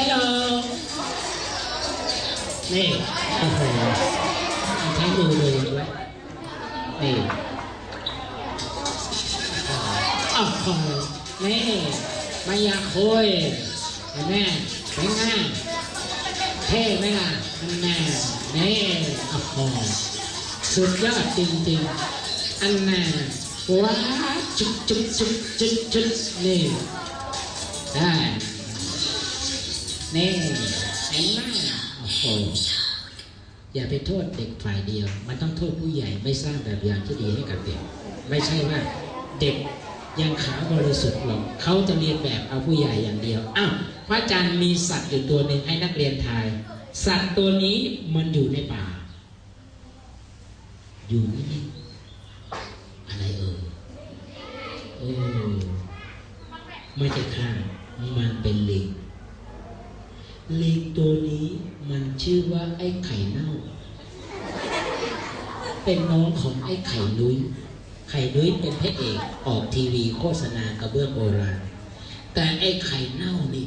hello này thấy nhiều người quá này à này มายาโคยเห็นไหมสวยงามเท่ไหมล่ะมันแน่นี่โอ้โหสุดยอดจริงๆอันน่ะว้าจุ๊บจุ๊บจุ๊บจุ๊บจุ๊บนี่ได้ นี่เห็นไหมโอ้โหอย่าไปโทษเด็กฝ่ายเดียว มันต้องโทษผู้ใหญ่ไม่สร้างแบบอย่างที่ดีให้กับเด็ก ไม่ใช่ว่าเด็กยังขาวบริสุทธิ์หรอกเขาจะเรียนแบบเอาผู้ใหญ่อย่างเดียวอ้าวพระอาจารย์มีสัตว์อยู่ตัวหนึ่งให้นักเรียนทาย สัตว์ตัวนี้มันอยู่ในป่า อยู่นี่อะไรเอ่ยเออไม่ใช่ข้ามันเป็นลิง ลิงตัวนี้มันชื่อว่าไอ้ไข่เน่า เป็นน้องของไอ้ไข่นุ้ยไข่นุ้ยเป็นพระเอกออกทีวีโฆษณากระเบื้องโบราณ แต่ไอ้ไข่เน่านี่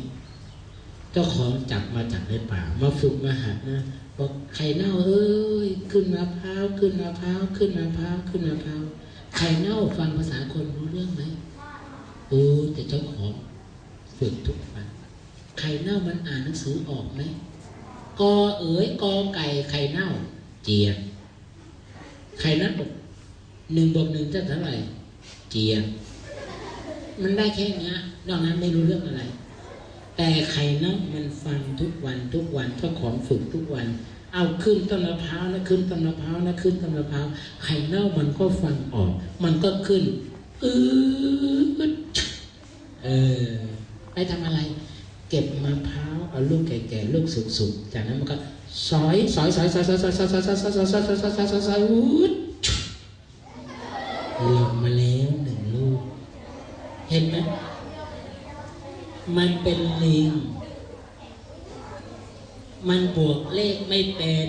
เจ้าของจับมาจากในป่า มาฝึกมาหัดนะบอกไข่เน่าเอ้ยขึ้นมะพร้าวขึ้นมะพร้าวขึ้นมะพร้าวขึ้นมะพร้าวไข่เน่าฟังภาษาคนรู้เรื่องไหมโอ้แต่เจ้าของฝึกทุกวัน ข่เน่ามันอ่านหนังสือออกไหมกอเอ๋ยกอไก่ไข่เน่า เจียบไข่นั้นบอกหนึ่งบวกหนึ่งจะเท่าไหร่ เจียบมันได้แค่เนี้ยนอกนั้นไม่รู้เรื่องอะไร แต่ไข่เน่ามันฟังทุกวันทุกวันเจ้าของฝึกทุกวันเอาขึ้นต้นมะพร้าวนะขึ้นต้นมะพร้าวนะขึ้นต้นมะพร้าวไข่เน่ามันก็ฟังออก มันก็ขึ้น อืดเออไปทำอะไร เก็บมะพร้าวเอาลูกแก่ๆลูกสุกๆจากนั้นมันก็สอยสอยสอยสอยสอยสอยสอยสอยสอยสอยสอยสอยสอยสอยสอยสอยสอยวุดลงมาแล้วหนึ่งลูก เห็นไหมมันเป็นลิง มันบวกเลขไม่เป็น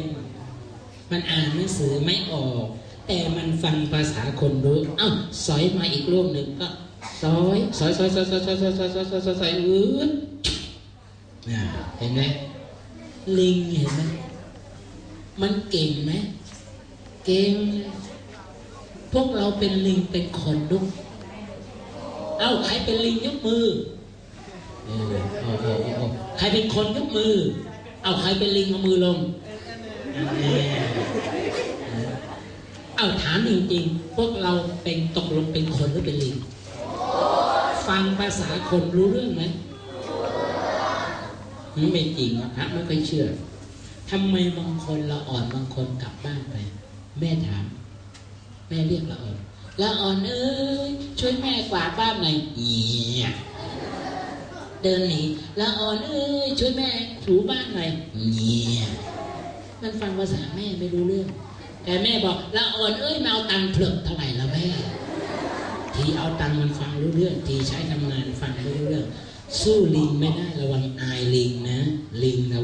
มันอ่านหนังสือไม่ออก แต่มันฟังภาษาคนรู้เอ้าสอยมาอีกรูปหนึ่งก็สอยสอยสอยสอยสอยสอยสอยสอยสอยสอยสอยสอยอืด เห็นไหมลิงเห็นไหมมันเก่งไหมเก่งพวกเราเป็นลิงเป็นคนลุกเอ้าใครเป็นลิงยกมือเออเอาเอาเอาเอาใครเป็นคนยกมือ เอาใครเป็นลิงเอามือลงอันนี้เอาถามจริงๆ พวกเราเป็นตกลงเป็นคนหรือเป็นลิง ฟังภาษาคนรู้เรื่องไหม ไม่จริงอะพระไม่ค่อยเชื่อทำไมบางคนละอ่อนบางคนกลับบ้านไป แม่ถาม แม่เรียกละอ่อนละอ่อนเอ้ยช่วยแม่กวาดบ้านหน่อยเอียเดินหนีละอ่อนเอ้ยช่วยแม่ถูบ้านหน่อยเงียมันฟังภาษาแม่ไม่รู้เรื่อง แต่แม่บอกละอ่อนเอ้ยมาเอาตังค์เผลอเท่าไหร่ละแม่ทีเอาตังค์มันฟังรู้เรื่อง ทีใช้ทำงานฟังรู้เรื่อง สู้ลิงไม่ได้ระวังอายลิงนะ ลิงนะ